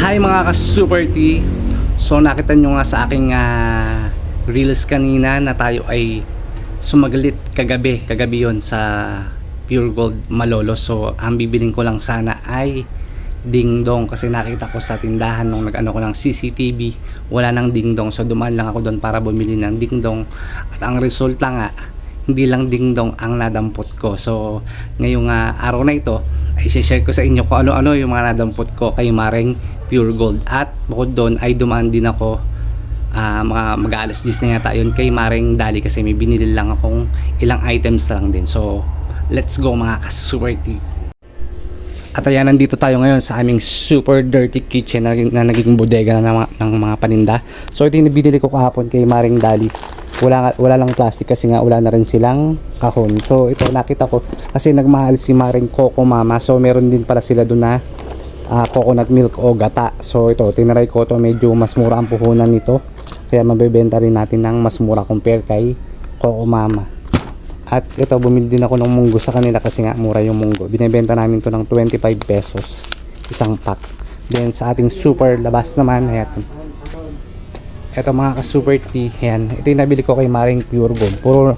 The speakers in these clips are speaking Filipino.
Hi mga ka-Super T. So nakita nyo nga sa aking ah, reels kanina na tayo ay sumagalit kagabi Kagabi yon sa Pure Gold Malolo. So ang bibiling ko lang sana ay ding dong kasi nakita ko sa tindahan nung nag-ano ko ng CCTV wala nang ding dong. So dumaan lang ako doon para bumili ng ding dong. At ang resulta nga hindi lang ding dong ang nadampot ko. So ngayong ah, araw na ito ay share ko sa inyo kung ano-ano yung mga nadampot ko kay Mareng Pure Gold at bukod doon ay dumaan din ako ah, mga mag-aalas 10 na yata yun kay Mareng Dali kasi may binili lang akong ilang items lang din so let's go mga ka-super T at ayan, nandito tayo ngayon sa aming super dirty kitchen na, na naging bodega na ng, mga- ng mga paninda. So ito yung binili ko kahapon kay Maring Dali. Wala, wala lang plastic kasi nga wala na rin silang kahon. So ito nakita ko kasi nagmahal si Maring Coco Mama. So meron din pala sila doon na ah, coconut milk o gata. So ito, tinaray ko to medyo mas mura ang puhunan nito. Kaya mabebenta rin natin ng mas mura compare kay Coco Mama. At ito, bumili din ako ng munggo sa kanila kasi nga mura yung munggo. Binibenta namin to ng 25 pesos isang pack. Then sa ating super labas naman, ayan. Ito mga ka-super tea, ayan. Ito yung nabili ko kay Maring Pure Gold. Puro,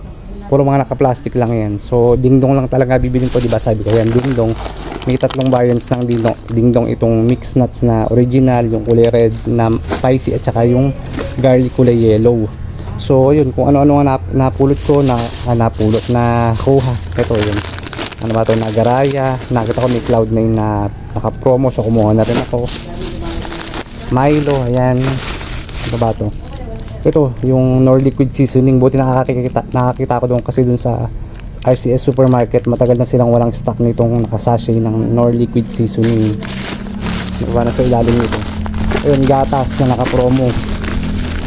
puro mga naka-plastic lang yan. So, dingdong lang talaga bibilin ko, di ba? Sabi ko, yan, dingdong. May tatlong variants ng dingdong. Dingdong itong mixed nuts na original, yung kulay red na spicy, at saka yung garlic kulay yellow. So, yun, kung ano-ano nga nap- napulot ko, na, ah, napulot na kuha. Ito, yun. Ano ba ito, nagaraya. Nakita ko may Cloud9 na naka-promo, so kumuha na rin ako. Milo, ayan. Ano ba ito? Ito, yung Nor Liquid Seasoning. Buti nakakita, nakakita ko doon kasi doon sa RCS Supermarket. Matagal na silang walang stock nitong nakasashay ng Nor Liquid Seasoning. Ano ba na sa ilalim nito? Ayun, gatas na naka-promo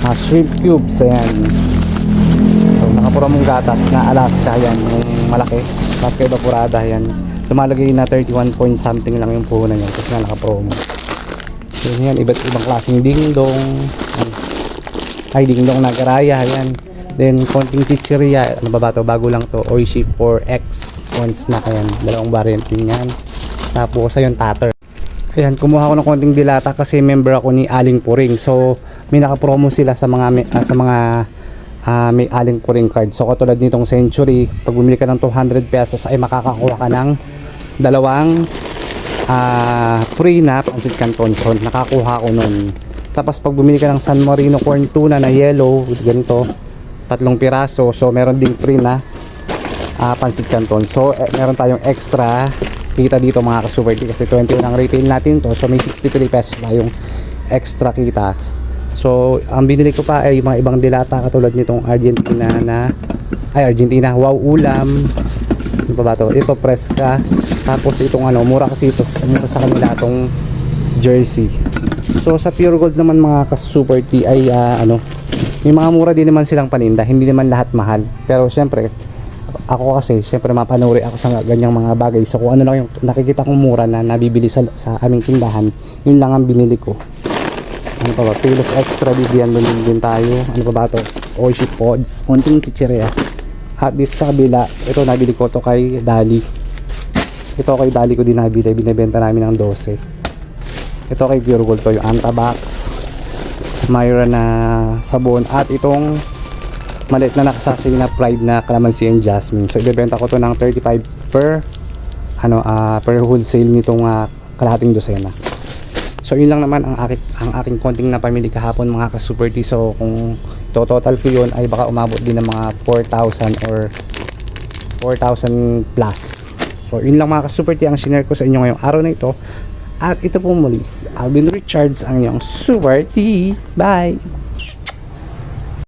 ah, shrimp cubes ayan so, nakapuramong gatas na Alaska yan yung malaki Alaska evaporada yan lumalagay na 31 point something lang yung puhunan yan kasi nga nakapromo yun yan iba't ibang klaseng dingdong. Ay dingdong na garaya yan then konting chichirya ano ba ba to bago lang to Oishi 4X once na kayan dalawang variant din yan tapos ayun tatter Ayan, kumuha ko ng konting dilata kasi member ako ni Aling Puring. So, may naka-promo sila sa mga ah, sa mga ah, may Aling Puring card. So, katulad nitong Century, pag bumili ka ng 200 pesos ay makakakuha ka ng dalawang ah free na pancit canton. So, nakakuha ko nun. Tapos, pag bumili ka ng San Marino corn tuna na yellow, ganito, tatlong piraso. So, meron ding free na ah pancit canton. So, eh, meron tayong extra kita dito mga ka-super kasi 20 ang retail natin to. So, may 63 pesos tayong extra kita. So, ang binili ko pa ay yung mga ibang dilata katulad nitong Argentina na ay Argentina, wow ulam. Ano pa ba to? Ito preska. Tapos itong ano, mura kasi ito, mura sa kanila itong jersey. So sa Pure Gold naman mga ka-super T ay ah, ano, may mga mura din naman silang paninda, hindi naman lahat mahal. Pero syempre, ako kasi, syempre mapanuri ako sa ganyang mga bagay. So kung ano lang yung nakikita kong mura na nabibili sa, sa aming tindahan, yun lang ang binili ko. Ano pa ba? Pilos extra bibigyan doon din tayo. Ano pa ba to? Oishi pods. Konting kichirea. At this sa kabila, ito nabili ko to kay Dali. Ito kay Dali ko din nabili. Binibenta namin ng 12. Ito kay Pure to yung Antabax. Myra na sabon. At itong maliit na nakasasay na pride na calamansi and jasmine. So ibebenta ko to ng 35 per ano ah, per wholesale nitong ah, kalahating dosena. So yun lang naman ang aking ang aking konting na pamili kahapon mga ka-super T. So kung to total ko yun ay baka umabot din ng mga 4,000 or 4,000 plus. So yun lang mga ka-super T ang shinare ko sa inyo ngayong araw na ito. At ito po muli, Alvin Richards ang inyong super T. Bye!